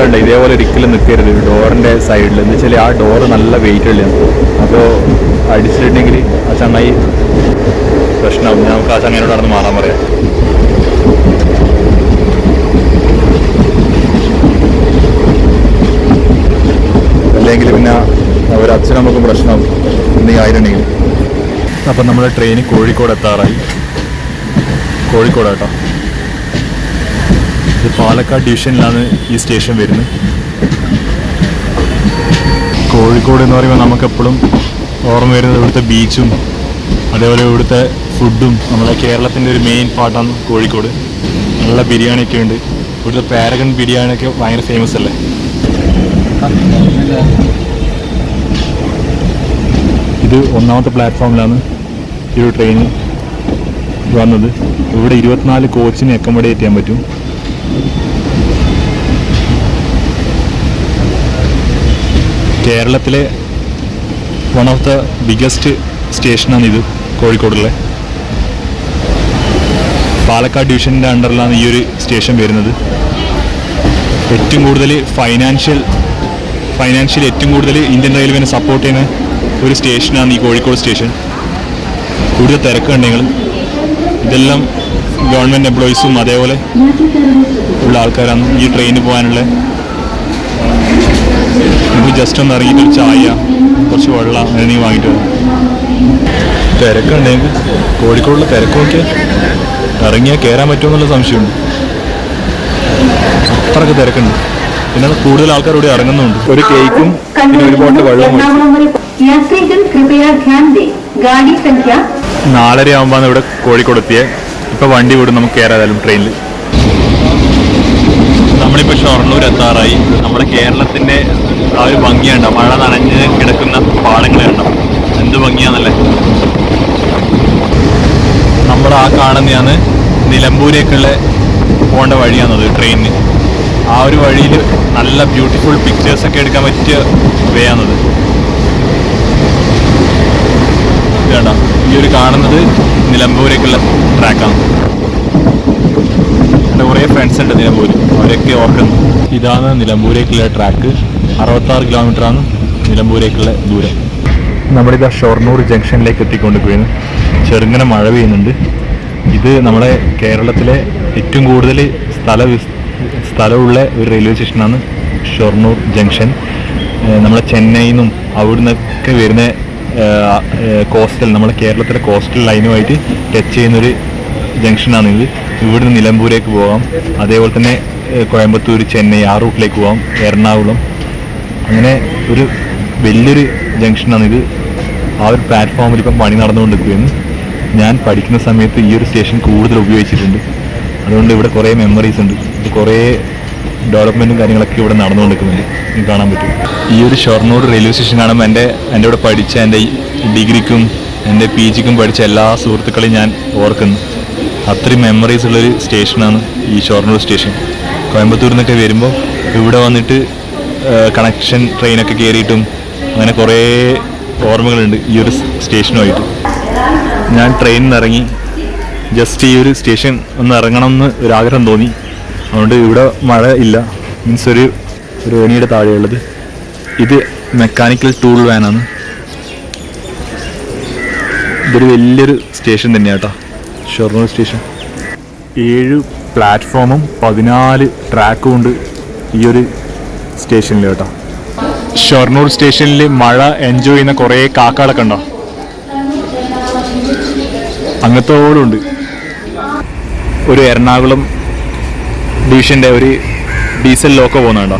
കണ്ട ഇതേപോലെ ഒരിക്കലും നിൽക്കരുത്. ഡോറിന്റെ സൈഡിൽ. എന്ന് വെച്ചാൽ ആ ഡോറ് നല്ല വെയിറ്റ് ഉള്ളതാണ് അപ്പോൾ അടിച്ചിട്ടുണ്ടെങ്കിൽ ആ ചങ്ങായി പ്രശ്നമാവും ഞാൻ നമുക്ക് ആ ചങ്ങായിനോട് നടന്ന് മാറാൻ പറയാം. അല്ലെങ്കിൽ പിന്നെ ഒരു അച്ഛനും നമുക്ക് പ്രശ്നമാവും എന്തെങ്കിലും ആയിരുന്നെങ്കിൽ. അപ്പം നമ്മുടെ ട്രെയിൻ കോഴിക്കോട് എത്താറായി. കോഴിക്കോട് കേട്ടോ. ഇത് പാലക്കാട് ഡിവിഷനിലാണ് ഈ സ്റ്റേഷൻ വരുന്നത്. കോഴിക്കോട് എന്ന് പറയുമ്പോൾ നമുക്കെപ്പോഴും ഓർമ്മ വരുന്നത് ഇവിടുത്തെ ബീച്ചും അതേപോലെ ഇവിടുത്തെ ഫുഡും നമ്മുടെ കേരളത്തിന്റെ ഒരു മെയിൻ പാർട്ടാണ് കോഴിക്കോട്. നല്ല ബിരിയാണിയൊക്കെ ഉണ്ട്. ഇവിടുത്തെ പാരഗൺ ബിരിയാണിയൊക്കെ ഭയങ്കര ഫേമസ് അല്ലേ? ഇത് ഒന്നാമത്തെ പ്ലാറ്റ്ഫോമിലാണ് ഈ ഒരു ട്രെയിൻ വന്നത്. ഇവിടെ ഇരുപത്തിനാല് കോച്ചിനെ അക്കോമഡേറ്റ് ചെയ്യാൻ പറ്റും. കേരളത്തിലെ വൺ ഓഫ് ദ ബിഗസ്റ്റ് സ്റ്റേഷനാണ് ഇത് കോഴിക്കോടുള്ള. പാലക്കാട് ഡിവിഷന്റെ അണ്ടറിലാണ് ഈ ഒരു സ്റ്റേഷൻ വരുന്നത്. ഏറ്റവും കൂടുതൽ ഫൈനാൻഷ്യൽ ഫൈനാൻഷ്യൽ ഏറ്റവും കൂടുതൽ ഇന്ത്യൻ റെയിൽവേനെ സപ്പോർട്ട് ചെയ്യുന്ന ഒരു സ്റ്റേഷനാണ് ഈ കോഴിക്കോട് സ്റ്റേഷൻ. കൂടുതൽ തിരക്കുണ്ടെങ്കിലും ഇതെല്ലാം ഗവൺമെന്റ് എംപ്ലോയീസും അതേപോലെ ഉള്ള ആൾക്കാരാണ് ഈ ട്രെയിനിൽ പോകാനുള്ള. നമുക്ക് ജസ്റ്റ് ഒന്ന് ഇറങ്ങിയിട്ട് ഒരു ചായ കുറച്ച് വെള്ളം നീ വാങ്ങിയിട്ട് വരാം. തിരക്കുണ്ടെങ്കിൽ കോഴിക്കോടുള്ള തിരക്കൊക്കെ ഇറങ്ങിയാൽ കയറാൻ പറ്റുമെന്നുള്ള സംശയമുണ്ട്. അത്രയ്ക്ക് തിരക്കുണ്ട്. പിന്നെ കൂടുതൽ ആൾക്കാർ ഇവിടെ ഇറങ്ങുന്നുണ്ട്. ഒരു കേക്കും പിന്നെ ഒരു ബോട്ടിൽ വെള്ളവും നാലര ആകുമ്പോൾ ഇവിടെ കോഴിക്കോട് എത്തിയേ ഇപ്പൊ വണ്ടി വിടും നമുക്ക് കയറാതായാലും ട്രെയിനിൽ നമ്മളിപ്പോൾ ഷൊർണൂർ എത്താറായി. നമ്മുടെ കേരളത്തിന്റെ ആ ഒരു ഭംഗിയുണ്ടോ? മഴ നനഞ്ഞ് കിടക്കുന്ന പാടങ്ങൾ കണ്ടോ എന്ത് ഭംഗിയാന്നല്ലേ? നമ്മൾ ആ കാണുന്നതാണ് നിലമ്പൂരേക്കുള്ള പോകേണ്ട വഴിയാണത് ട്രെയിനിന് ആ ഒരു വഴിയിൽ നല്ല ബ്യൂട്ടിഫുൾ പിക്ചേഴ്സ് ഒക്കെ എടുക്കാൻ പറ്റിയ വേ ആണത് ഈ ഒരു കാണുന്നത് നിലമ്പൂരേക്കുള്ള ട്രാക്കാണ്. എന്റെ കുറേ ഫ്രണ്ട്സ് ഉണ്ട് നിലമ്പൂര്. അവരൊക്കെ ഓർക്കുന്നു ഇതാണ് നിലമ്പൂരേക്കുള്ള ട്രാക്ക്. അറുപത്താറ് കിലോമീറ്ററാണ് നിലമ്പൂരേക്കുള്ള ദൂരം. നമ്മളിതാ ഷൊർണൂർ ജംഗ്ഷനിലേക്ക് എത്തിക്കൊണ്ടിരിക്കുകയാണ്. ചെറുങ്ങനെ മഴ പെയ്യുന്നുണ്ട്. ഇത് നമ്മുടെ കേരളത്തിലെ ഏറ്റവും കൂടുതൽ സ്ഥല സ്ഥലമുള്ള ഒരു റെയിൽവേ സ്റ്റേഷനാണ് ഷൊർണൂർ ജംഗ്ഷൻ. നമ്മളെ ചെന്നൈയിൽ നിന്നും അവിടുന്നൊക്കെ വരുന്ന കോസ്റ്റൽ നമ്മുടെ കേരളത്തിലെ കോസ്റ്റൽ ലൈനുമായിട്ട് ടച്ച് ചെയ്യുന്നൊരു ജംഗ്ഷനാണ് ഇത്. ഇവിടുന്ന് നിലമ്പൂരേക്ക് പോകാം അതേപോലെ തന്നെ കോയമ്പത്തൂർ ചെന്നൈ ആ റൂട്ടിലേക്ക് പോകാം എറണാകുളം. അങ്ങനെ ഒരു വലിയൊരു ജംഗ്ഷനാണ് ഇത്. ആ ഒരു പ്ലാറ്റ്ഫോമിൽ ഇപ്പം പണി നടന്നുകൊണ്ടിരിക്കുകയെന്ന് ഞാൻ പഠിക്കുന്ന സമയത്ത് ഈ ഒരു സ്റ്റേഷൻ കൂടുതൽ ഉപയോഗിച്ചിട്ടുണ്ട്. അതുകൊണ്ട് ഇവിടെ കുറേ മെമ്മറീസ് ഉണ്ട്. ഇത് കുറേ ഡെവലപ്മെന്റും കാര്യങ്ങളൊക്കെ ഇവിടെ നടന്നുകൊണ്ടിരിക്കുന്നുണ്ട്. നിങ്ങൾക്ക് കാണാൻ പറ്റും. ഈ ഒരു ഷൊർണൂർ റെയിൽവേ സ്റ്റേഷൻ കാണുമ്പോൾ എന്റെ എന്റെ ഇവിടെ പഠിച്ച എന്റെ ഡിഗ്രിക്കും എന്റെ പി ജിക്കും പഠിച്ച എല്ലാ സുഹൃത്തുക്കളെയും ഞാൻ ഓർക്കുന്നു. അത്രയും മെമ്മറീസ് ഉള്ളൊരു സ്റ്റേഷനാണ് ഈ ഷൊർണൂർ സ്റ്റേഷൻ കോയമ്പത്തൂരിൽ നിന്നൊക്കെ വരുമ്പോൾ ഇവിടെ വന്നിട്ട് കണക്ഷൻ ട്രെയിനൊക്കെ കയറിയിട്ടും അങ്ങനെ കുറേ ഓർമ്മകളുണ്ട് ഈ ഒരു സ്റ്റേഷനുമായിട്ട് ഞാൻ ട്രെയിനിൽ നിന്ന് ഇറങ്ങി. ജസ്റ്റ് ഈ ഒരു സ്റ്റേഷൻ ഒന്ന് ഇറങ്ങണം എന്ന് ഒരു ആഗ്രഹം തോന്നി. അതുകൊണ്ട് ഇവിടെ മഴ ഇല്ല. മീൻസ് ഒരു ഒരു താഴെയുള്ളത്. ഇത് മെക്കാനിക്കൽ ടൂൾ വാനാണ് ഇതൊരു വലിയൊരു സ്റ്റേഷൻ തന്നെയാണ് കേട്ടോ ഷൊർണൂർ സ്റ്റേഷൻ ഏഴ് പ്ലാറ്റ്ഫോമും പതിനാല് ട്രാക്കും ഉണ്ട് ഈ ഒരു സ്റ്റേഷനിൽ കേട്ടോ. ഷൊർണൂർ സ്റ്റേഷനിൽ മഴ എൻജോയ് ചെയ്യുന്ന കുറേ കാക്കകളൊക്കെ ഉണ്ടോ? അങ്ങനത്തെ ഉണ്ട്. ഒരു എറണാകുളം ഡിവിഷന്റെ ഒരു ഡീസൽ ലോക്കോ പോകുന്നുണ്ടോ?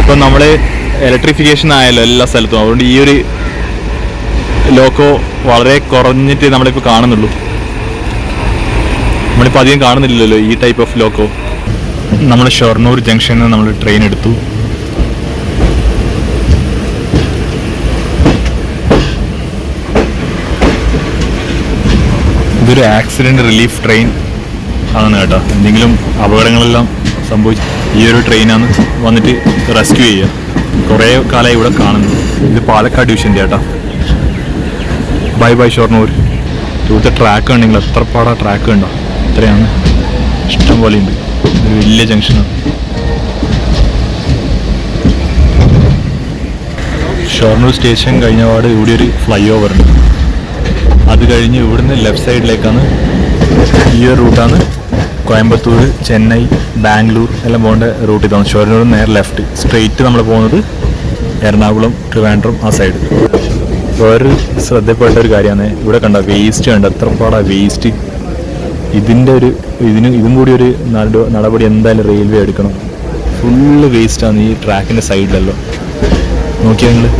ഇപ്പം നമ്മൾ ഇലക്ട്രിഫിക്കേഷൻ ആയല്ലോ എല്ലാ സ്ഥലത്തും. അതുകൊണ്ട് ഈ ഒരു ലോക്കോ വളരെ കുറഞ്ഞിട്ട് നമ്മളിപ്പോൾ കാണുന്നുള്ളൂ. നമ്മളിപ്പോൾ അധികം കാണുന്നില്ലല്ലോ ഈ ടൈപ്പ് ഓഫ് ലോക്കോ. നമ്മൾ ഷൊർണൂർ ജംഗ്ഷനിൽ നമ്മൾ ട്രെയിൻ എടുത്തു. ഇതൊരു ആക്സിഡന്റ് റിലീഫ് ട്രെയിൻ ആണ് കേട്ടോ. എന്തെങ്കിലും അപകടങ്ങളെല്ലാം സംഭവിച്ചു ഈ ഒരു ട്രെയിനാണ് വന്നിട്ട് റെസ്ക്യൂ ചെയ്യുക. കുറേ കാലമായി ഇവിടെ കാണുന്നു. ഇത് പാലക്കാട് ഡിവിഷന്റെ കേട്ടോ. Bye bye Shoranur. ഇവിടുത്തെ ട്രാക്ക് ഉണ്ടെങ്കിൽ എത്ര പാടാ ട്രാക്ക് ഉണ്ടോ ഇത്രയാണ്. ഇഷ്ടം പോലെ ഉണ്ട്. ഒരു വലിയ ജംഗ്ഷനാണ് ഷൊർണൂർ സ്റ്റേഷൻ കഴിഞ്ഞ പാട് ഇവിടെ ഒരു ഫ്ലൈ ഓവർ ഉണ്ട്. അത് കഴിഞ്ഞ് ഇവിടുന്ന് ലെഫ്റ്റ് സൈഡിലേക്കാണ് ഈ ഒരു റൂട്ടാണ് കോയമ്പത്തൂർ ചെന്നൈ ബാംഗ്ലൂർ എല്ലാം പോകേണ്ട റൂട്ട് ഇതാണ്. ഷൊർണൂർ നേരെ ലെഫ്റ്റ് സ്ട്രെയിറ്റ് നമ്മൾ പോകുന്നത് എറണാകുളം ട്രിവാൻഡ്രം ആ സൈഡ് വേറൊരു ശ്രദ്ധപ്പെട്ട ഒരു കാര്യമാണ്. ഇവിടെ കണ്ട വേസ്റ്റ് കണ്ട? എത്ര പാടാ വേസ്റ്റ് ഇതിന്റെ ഒരു ഇതിന് ഇതും കൂടി ഒരു നട നടപടി എന്തായാലും റെയിൽവേ എടുക്കണം. ഫുള്ള് വേസ്റ്റാണ് ഈ ട്രാക്കിന്റെ സൈഡിലല്ലോ നോക്കിയാൽ നിങ്ങൾ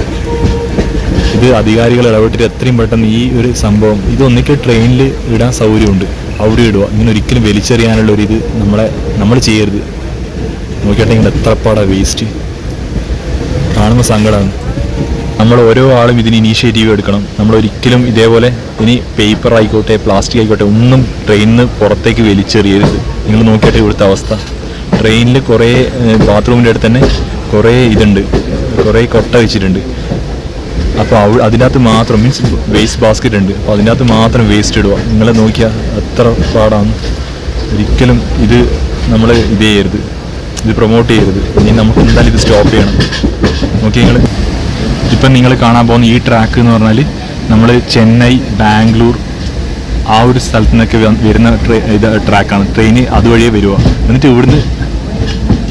ഇത് അധികാരികൾ ഇടപെട്ടിട്ട് എത്രയും പെട്ടെന്ന് ഈ ഒരു സംഭവം ഇത് ഒന്നിക്കൽ ട്രെയിനിൽ ഇടാൻ സൗകര്യമുണ്ട്. അവിടെ ഇടുക. ഇങ്ങനെ ഒരിക്കലും വലിച്ചെറിയാനുള്ള ഒരു ഇത് നമ്മളെ നമ്മൾ ചെയ്യരുത്. നോക്കിയാട്ടെ ഇങ്ങനെ എത്ര പാടാ വേസ്റ്റ് കാണുമ്പോൾ സങ്കടമാണ് നമ്മൾ ഓരോ ആളും ഇതിന് ഇനീഷ്യേറ്റീവ് എടുക്കണം. നമ്മൾ ഒരിക്കലും ഇതേപോലെ ഇനി പേപ്പർ ആയിക്കോട്ടെ പ്ലാസ്റ്റിക് ആയിക്കോട്ടെ ഒന്നും ട്രെയിനിൽ നിന്ന് പുറത്തേക്ക് വലിച്ചെറിയരുത്. നിങ്ങൾ നോക്കിയാട്ടെ ഇവിടുത്തെ അവസ്ഥ. ട്രെയിനിൽ കുറേ ബാത്റൂമിന്റെ അടുത്ത് തന്നെ കുറേ ഇതുണ്ട്. കുറേ കൊട്ട വെച്ചിട്ടുണ്ട്. അപ്പോൾ അതിനകത്ത് മാത്രം മീൻസ് വേസ്റ്റ് ബാസ്ക്കറ്റ് ഉണ്ട്. അപ്പോൾ അതിനകത്ത് മാത്രം വേസ്റ്റ് ഇടുക. നിങ്ങളെ നോക്കിയാൽ അത്ര പാടാണ് ഒരിക്കലും ഇത് നമ്മൾ ഇത് ചെയ്യരുത്. ഇത് പ്രൊമോട്ട് ചെയ്യരുത്. ഇനി നമുക്ക് എന്തായാലും ഇത് സ്റ്റോപ്പ് ചെയ്യണം. നോക്കി നിങ്ങൾ ഇപ്പം നിങ്ങൾ കാണാൻ പോകുന്ന ഈ ട്രാക്ക് എന്ന് പറഞ്ഞാൽ നമ്മൾ ചെന്നൈ ബാംഗ്ലൂർ ആ ഒരു സ്ഥലത്തു നിന്നൊക്കെ വരുന്ന ഇത് ട്രാക്കാണ് ട്രെയിൻ അതുവഴിയേ വരിക എന്നിട്ട് ഇവിടുന്ന്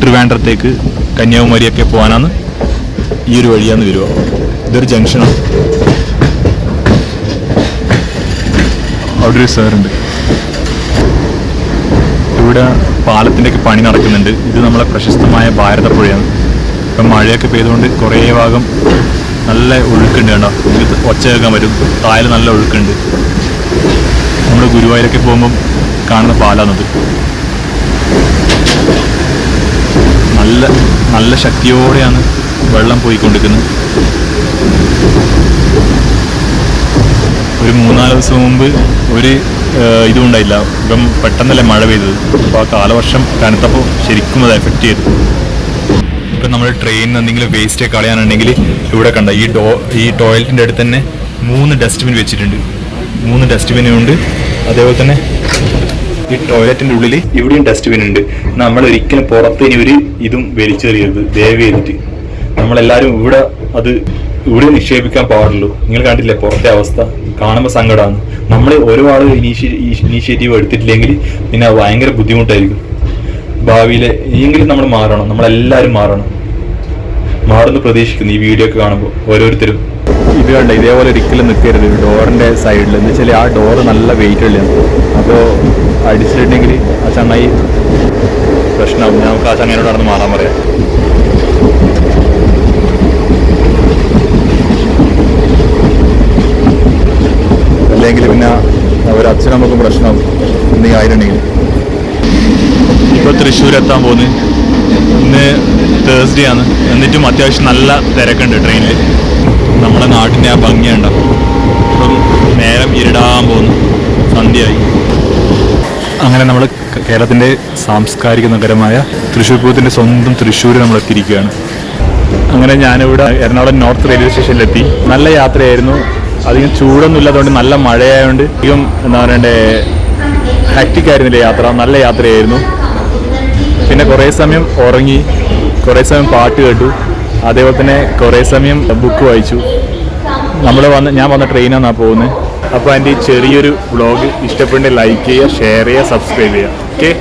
ട്രിവാൻഡ്രത്തേക്ക് കന്യാകുമാരിയൊക്കെ പോകാനാണ് ഈ ഒരു വഴിയാന്ന് വരുക ഇതൊരു ജംഗ്ഷനാണ് അവിടെ ഒരു സാറുണ്ട് ഇവിടെ പാലത്തിന്റെയൊക്കെ പണി നടക്കുന്നുണ്ട്. ഇത് നമ്മളെ പ്രശസ്തമായ ഭാരതപ്പുഴയാണ്. ഇപ്പം മഴയൊക്കെ പെയ്തുകൊണ്ട് കുറേ ഭാഗം നല്ല ഒഴുക്കുണ്ട് കേട്ടോ ഇത് ഒച്ച കേൾക്കാൻ പറ്റും. താഴെ നല്ല ഒഴുക്കുണ്ട്. നമ്മൾ ഗുരുവായൂരൊക്കെ പോകുമ്പം കാണുന്ന പാലാണത്. നല്ല നല്ല ശക്തിയോടെയാണ് വെള്ളം പോയിക്കൊണ്ടിരിക്കുന്നത്. ഒരു മൂന്നാൽ ദിവസം മുമ്പ് ഒരു ഇതും ഉണ്ടായില്ല ഇപ്പം പെട്ടെന്നല്ലേ മഴ പെയ്തത്. അപ്പോൾ ആ കാലവർഷം കനത്തപ്പോൾ ശരിക്കും അത് എഫക്റ്റ് ചെയ്തു. ഇപ്പം നമ്മൾ ട്രെയിനിൽ എന്തെങ്കിലും വേസ്റ്റ് കളയാനുണ്ടെങ്കിൽ ഇവിടെ കണ്ട ഈ ഡോ ഈ ടോയ്ലറ്റിന്റെ അടുത്ത് തന്നെ മൂന്ന് ഡസ്റ്റ്ബിൻ വെച്ചിട്ടുണ്ട്. മൂന്ന് ഡസ്റ്റ്ബിനും ഉണ്ട്. അതേപോലെ തന്നെ ഈ ടോയ്ലറ്റിന്റെ ഉള്ളിൽ ഇവിടെയും ഡസ്റ്റ്ബിൻ ഉണ്ട്. നമ്മൾ ഒരിക്കലും പുറത്ത് ഇനി ഒരു ഇതും വലിച്ചെറിയരുത്. ദയവ് ചെയ്തിട്ട്. നമ്മളെല്ലാവരും ഇവിടെ അത് ഇവിടെ നിക്ഷേപിക്കാൻ പാടുള്ളൂ. നിങ്ങൾ കണ്ടില്ലേ പുറത്തെ അവസ്ഥ? കാണുമ്പോൾ സങ്കടമാണ് നമ്മൾ ഒരുപാട് ആളും ഇനീഷ്യേറ്റീവ് എടുത്തിട്ടില്ലെങ്കിൽ പിന്നെ ഭയങ്കര ബുദ്ധിമുട്ടായിരിക്കും. ഭാവിയിൽ എങ്കിലും നമ്മൾ മാറണം. നമ്മളെല്ലാവരും മാറണം. മാറുന്നു പ്രതീക്ഷിക്കുന്നു ഈ വീഡിയോ ഒക്കെ കാണുമ്പോൾ ഓരോരുത്തരും. ഇത് കണ്ട? ഇതേപോലെ ഒരിക്കലും നിൽക്കരുത്. ഡോറിന്റെ സൈഡിൽ എന്ന് വെച്ചാൽ ആ ഡോറ് നല്ല വെയിറ്റ് ഉള്ളതാണ് അപ്പോൾ അടിച്ചിട്ടുണ്ടെങ്കിൽ ആ ചങ്ങായി പ്രശ്നമാകും നമുക്ക് ആ ചങ്ങായിനോട് നടന്ന് മാറാൻ പറയാം. അല്ലെങ്കിൽ പിന്നെ ഒരു പ്രശ്നം ഇന്നീ എന്തെങ്കിലും ആയിട്ടുണ്ടെങ്കിൽ ഇപ്പോൾ തൃശ്ശൂർ എത്താൻ പോകുന്നു ഇന്ന് തേഴ്സ്ഡേ ആണ്. എന്നിട്ടും അത്യാവശ്യം നല്ല തിരക്കുണ്ട് ട്രെയിനിൽ നമ്മുടെ നാട്ടിന്റെ ആ ഭംഗിയുണ്ട് ഇപ്പം നേരം ഇരുടാൻ പോകുന്നു സന്ധ്യയായി. അങ്ങനെ നമ്മൾ കേരളത്തിന്റെ സാംസ്കാരിക നഗരമായ തൃശ്ശൂർ പൂരത്തിന്റെ സ്വന്തം തൃശ്ശൂർ നമ്മൾ എത്തിയിരിക്കുകയാണ് അങ്ങനെ ഞാനിവിടെ എറണാകുളം നോർത്ത് റെയിൽവേ സ്റ്റേഷനിലെത്തി. നല്ല യാത്രയായിരുന്നു. അധികം ചൂടൊന്നും ഇല്ലാത്തതുകൊണ്ട് നല്ല മഴയായതുകൊണ്ട് അധികം എന്താ പറയണ്ടേ ഹാക്റ്റിക് ആയിരുന്നില്ല യാത്ര. നല്ല യാത്രയായിരുന്നു. പിന്നെ കുറേ സമയം ഉറങ്ങി കുറേ സമയം പാട്ട് കേട്ടു. അതേപോലെ തന്നെ കുറേ സമയം ബുക്ക് വായിച്ചു. നമ്മൾ വന്ന് ഞാൻ വന്ന ട്രെയിനാണ് പോകുന്നത് അപ്പോൾ എന്റെ ഈ ചെറിയൊരു വ്ളോഗ് ഇഷ്ടപ്പെട്ടെങ്കിൽ ലൈക്ക് ചെയ്യുക ഷെയർ ചെയ്യുക സബ്സ്ക്രൈബ് ചെയ്യുക. ഓക്കെ